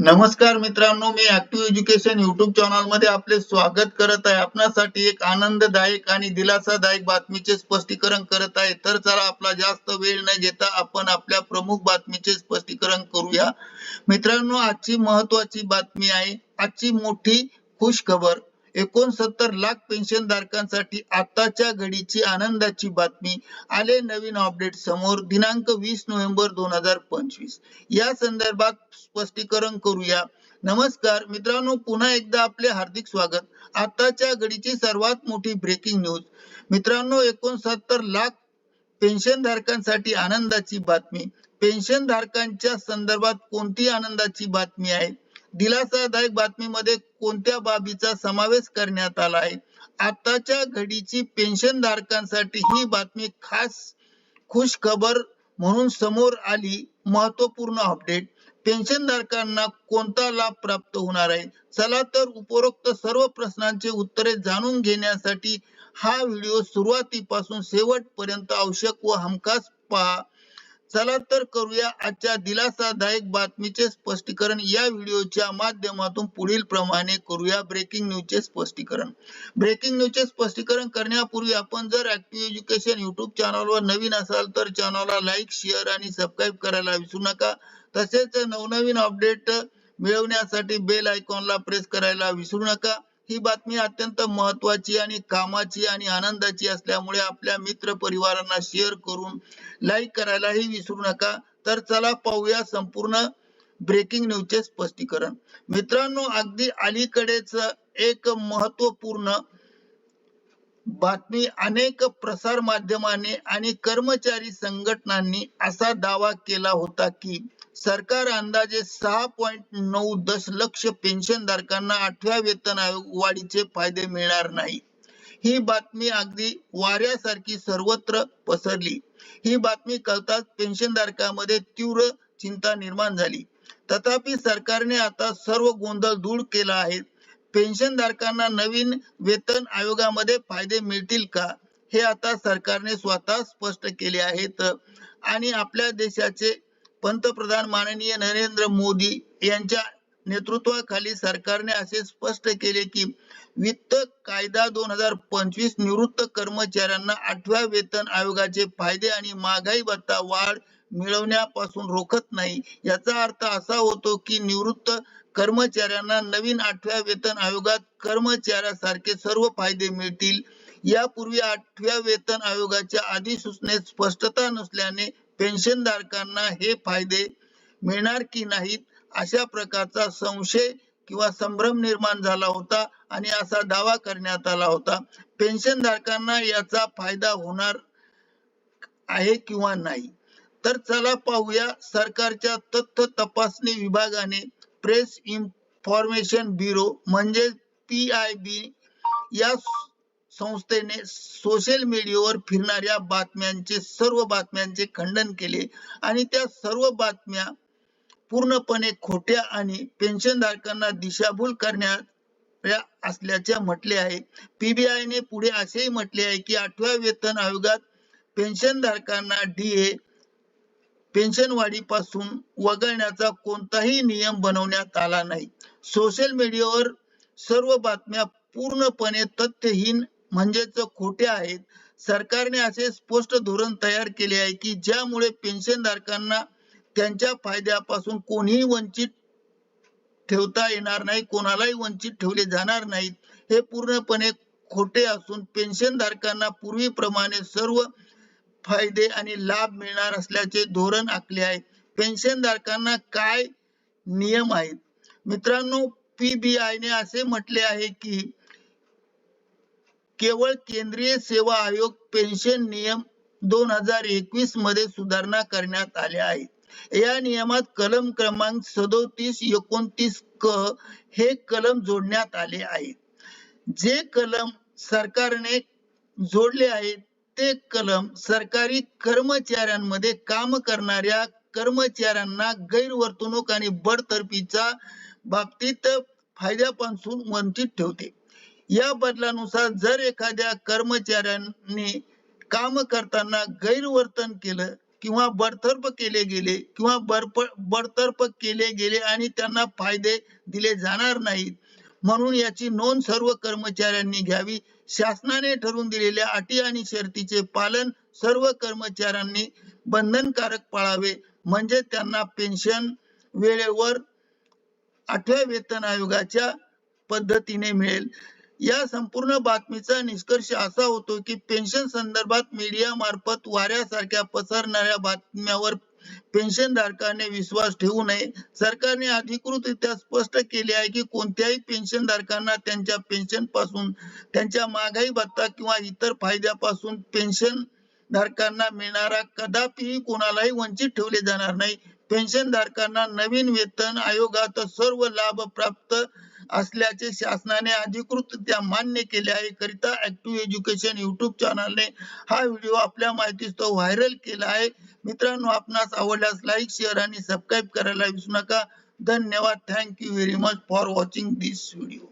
नमस्कार मित्रांनो मी ऍक्टिव्ह एज्युकेशन युट्यूब चॅनलमध्ये आपले स्वागत करत आहे. आपणासाठी एक आनंददायक आणि दिलासादायक बातमीचे स्पष्टीकरण करत आहे. तर चला आपला जास्त वेळ न घेता आपण आपल्या प्रमुख बातमीचे स्पष्टीकरण करूया. मित्रांनो आजची महत्वाची बातमी आहे आजची मोठी खुश खबर एकोणसत्तर लाख पेन्शन धारकांसाठी आताच्या घडीची आनंदाची बातमी आले नवीन अपडेट समोर दिनांक वीस नोव्हेंबर दोन हजार पंचवीस. या संदर्भात स्पष्टीकरण करूया. नमस्कार मित्रांनो पुन्हा एकदा आपले हार्दिक स्वागत. आताच्या घडीची सर्वात मोठी ब्रेकिंग न्यूज मित्रांनो एकोणसत्तर लाख पेन्शन धारकांसाठी आनंदाची बातमी. पेन्शन धारकांच्या संदर्भात कोणती आनंदाची बातमी आहे? दिलासादायक बातमीमध्ये कोणत्या बाबीचा समावेश करण्यात आला आहे? आताच्या घडीची पेन्शन धारकांसाठी ही बातमी खास खुश खबर म्हणून समोर आली. महत्त्वपूर्ण अपडेट पेन्शन धारकांना कोणता लाभ प्राप्त होणार आहे? चला तर उपरोक्त सर्व प्रश्नांचे उत्तरे जाणून घेण्यासाठी हा व्हिडिओ सुरुवातीपासून शेवटपर्यंत आवश्यक व हमखास पहा. चला तर करूया आजच्या दिलासादायक बातमीचे स्पष्टीकरण. या व्हिडिओच्या माध्यमातून पुढील प्रमाणे करूया ब्रेकिंग न्यूजचे स्पष्टीकरण. ब्रेकिंग न्यूजचे स्पष्टीकरण करण्यापूर्वी आपण जर ऍक्टिव्ह एज्युकेशन युट्यूब चॅनलवर नवीन असाल तर चॅनलला लाईक शेअर आणि सबस्क्राईब करायला विसरू नका. तसेच नवनवीन अपडेट मिळवण्यासाठी बेल आयकॉनला प्रेस करायला विसरू नका. ही बातमी अत्यंत महत्वाची आणि कामाची आणि आनंदाची असल्यामुळे आपल्या मित्र परिवारांना शेअर करून लाईक करायलाही विसरू नका. तर चला पाहूया संपूर्ण ब्रेकिंग न्यूजचे स्पष्टीकरण. मित्रांनो अगदी अलीकडेच एक महत्त्वपूर्ण बातमी अनेक प्रसार माध्यमांनी आणि कर्मचारी संघटनांनी असा दावा केला होता की सरकार अंदाजे सहा पॉइंट नऊ दशलक्ष पेन्शन धारकांना आठव्या वेतन आयोग वाढीचे फायदे मिळणार नाही. ही बातमी अगदी वाऱ्यासारखी सर्वत्र पसरली. ही बातमी कळताच पेन्शन धारकांमध्ये तीव्र चिंता निर्माण झाली. तथापि सरकारने आता सर्व गोंधळ दूर केला आहे. पेन्शन धारकांना नवीन वेतन आयोगामध्ये फायदे मिळतील का? हे आता सरकारने स्वतः स्पष्ट केले आहेत. आणि आपल्या देशाचे पंतप्रधान माननीय नरेंद्र मोदी यांच्या नेतृत्वाखाली सरकारने असे स्पष्ट केले की वित्त कायदा दोन हजार पंचवीस निवृत्त कर्मचाऱ्यांना आठव्या वेतन आयोगाचे फायदे आणि महागाई भत्ता वाढ मिळवण्यापासून रोखत नाही. याचा अर्थ असा होतो की निवृत्त कर्मचाऱ्यांना नवीन आठव्या वेतन आयोगात कर्मचाऱ्यासारखे सर्व फायदे मिळतील. यापूर्वी आठव्या वेतन आयोगाच्या अधिसूचनेत स्पष्टता नसल्याने पेन्शन धारकांना हे फायदे मिळणार की नाहीत अशा प्रकारचा संशय किंवा संभ्रम निर्माण झाला होता आणि असा दावा करण्यात आला होता. पेन्शन धारकांना याचा फायदा होणार आहे किंवा नाही? तर चला पाहूया सरकारच्या तथ्य तपासणी विभागाने प्रेस इन्फॉर्मेशन ब्युरो म्हणजे पी आय बी या संस्थेने सोशल मीडियावर फिरणाऱ्या बातम्यांचे सर्व बातम्यांचे खंडन केले. आणि त्या सर्व बातम्या पूर्णपणे खोट्या आणि पेन्शन धारकांना दिशाभूल करण्यात असल्याचे म्हटले आहे. पीबीआय ने पुढे असेही म्हटले आहे की आठव्या वेतन आयोगात पेन्शन धारकांना डीए पेन्शन वाढीपासून वगळण्याचा कोणताही नियम बनवण्यात आला नाही. सोशल मीडियावर सर्व बातम्या पूर्णपणे तथ्यहीन म्हणजेच खोटे आहेत सरकारने असे स्पष्ट धोरण तयार केले आहे की ज्यामुळे पेन्शन धारकांना त्यांच्या फायद्यापासून कोणीही वंचित ठेवता येणार नाही कोणालाही वंचित ठेवले जाणार नाहीत हे पूर्णपणे खोटे असून पेन्शन धारकांना पूर्वीप्रमाणे सर्व फायदे आणि लाभ मिळणार असल्याचे धोरण आखले आहे. पेन्शन धारकांना काय नियम आहेत? मित्रांनो पीबीआय ने असे म्हटले आहे की केवळ केंद्रीय सेवा आयोग पेन्शन नियम दोन हजार एकवीसमध्ये सुधारणा करण्यात आल्या आहेत. या नियमात कलम क्रमांक सदोतीस एकोणतीस क हे कलम जोडण्यात आले आहे जे कलम सरकारने जोडले आहेत ते कलम सरकारी कर्मचाऱ्यांमध्ये काम करणाऱ्या कर्मचाऱ्यांना गैरवर्तणूक आणि बडतर्फीच्या बाबतीत फायद्यापासून वंचित ठेवते. या बदलानुसार जर एखाद्या कर्मचाऱ्यांनी काम करताना गैरवर्तन केलं किंवा बडतर्फ केले गेले किंवा बरप बडतर्फ केले गेले आणि त्यांना फायदे दिले जाणार नाहीत म्हणून याची नोंद सर्व कर्मचाऱ्यांनी घ्यावी. शासनाने ठरवून दिलेल्या अटी आणि शर्तीचे पालन सर्व कर्मचाऱ्यांनी बंधनकारक पाळावे म्हणजे त्यांना पेन्शन वेळेवर आठव्या वेतन आयोगाच्या पद्धतीने मिळेल. या संपूर्ण बातमीचा निष्कर्ष असा होतो की पेन्शन संदर्भात मीडिया मार्फत वाऱ्यासारख्या पसरणाऱ्या बातम्यावर पेन्शन धारकाने विश्वास ठेवू नये. सरकारने अधिकृतरित्या स्पष्ट केले आहे की कोणत्याही पेन्शन धारकांना त्यांच्या पेन्शनपासून त्यांच्या महागाई भत्ता किंवा इतर फायद्यापासून पेन्शन धारकांना मिळणारा कदापिही कोणालाही वंचित ठेवले जाणार नाही. पेन्शन धारकांना नवीन वेतन आयोगात सर्व लाभ प्राप्त असल्याचे शासनाने अधिकृतरित्या मान्य केले आहे. करिता ऍक्टिव्ह एज्युकेशन युट्यूब चॅनलने हा व्हिडिओ आपल्या माहितीस्तव व्हायरल केला आहे. मित्रांनो आपणास आवडल्यास लाईक शेअर आणि सबस्क्राईब करायला विसरू नका. धन्यवाद. Thank you very much for watching this video